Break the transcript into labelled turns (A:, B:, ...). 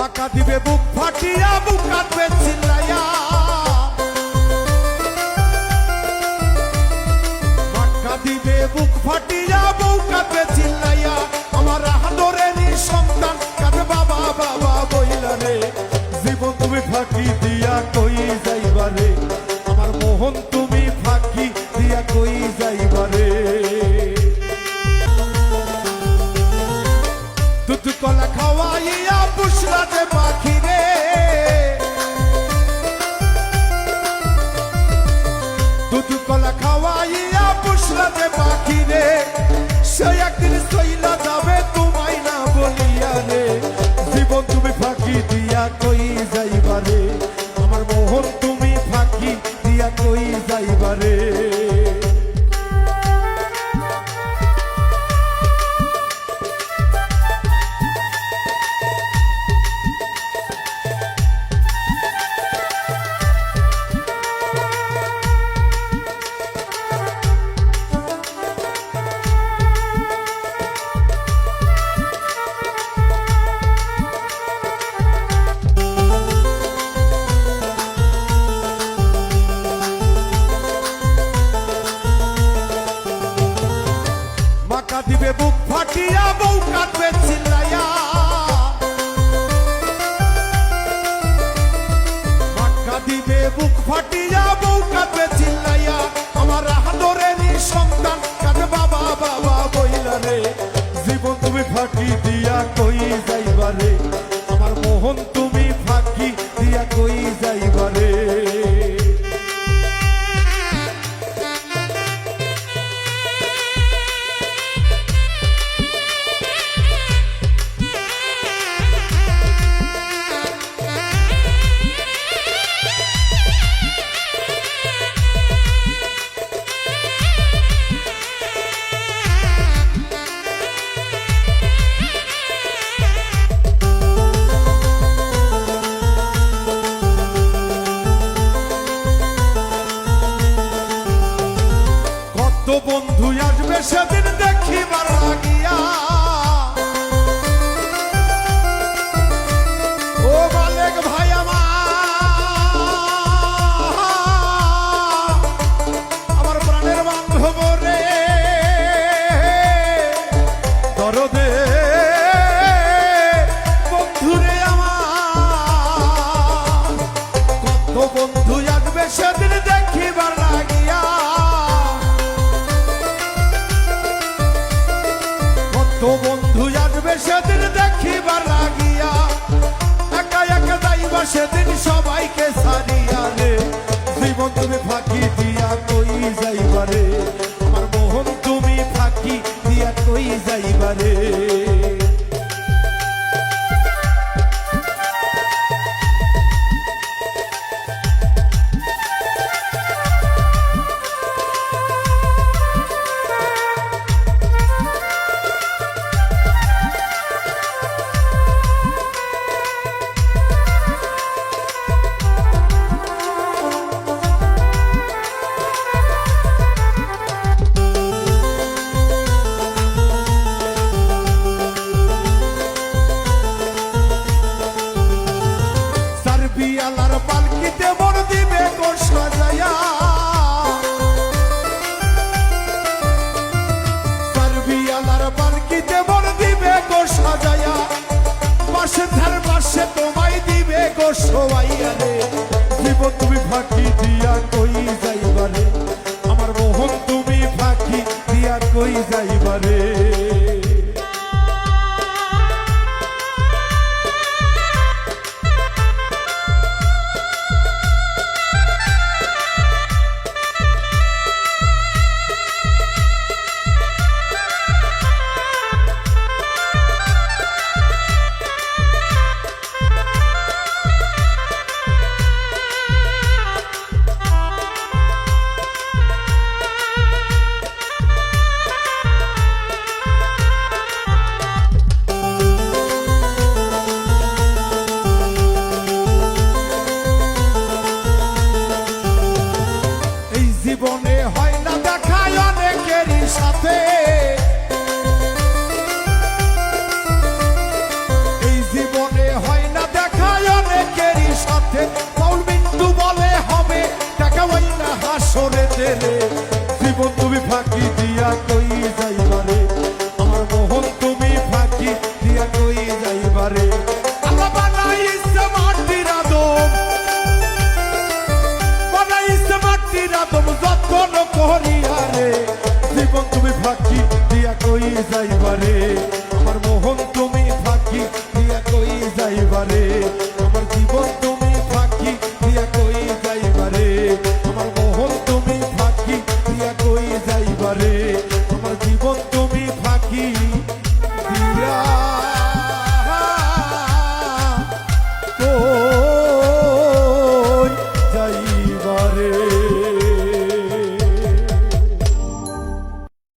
A: বাঁকা দিবে বুক ফাটিয়া বুক কাটবে চিল্লাইয়া বাঁকা দিবে বুক ফাটিয়া বুক কাটবে চিল্লাইয়া যে পাখি রে। জীবন তুমি ফাঁকি দিয়া কই যাইবারে? বন্ধু আসবে সেদিন দেখিবার লাগিয়া ও আসবে সেদিন দেখিবার লাগিয়া। একা একা যাইবা সেদিন সবাইকে সারিয়া রে। জীবন তুমি ফাঁকি দিয়া কই যাইবারে আমার মোহন তুমি ফাঁকি দিয়া কই যাইবারে ধার পাশে তোমায় দিবে গো সবাই রে। জীবন তুমি ফাঁকি দিয়া কই যাইবারে আমার মোহন তুমি ফাঁকি দিয়া কই যাইবারে সাথে। এই জীবনে হয় না দেখা, অনেকেরই সাথে। পাউল বিন্দু বলে হবে, টাকা ওই না হাসরে তেলে। জীবন তুমি ফাঁকি দিয়া কই যাইবারে? আমার মোহন তুমি ফাঁকি দিয়া কই যাইবারে? আল্লাহ বানাইছে মাটির আদম। বানাইছে মাটির আদম, যত্ন করিয়া রে মোহন তুমি ফাঁকি দিয়া কই যাইবারে? আমার মোহন তুমি ফাঁকি দিয়া কই যাইবারে?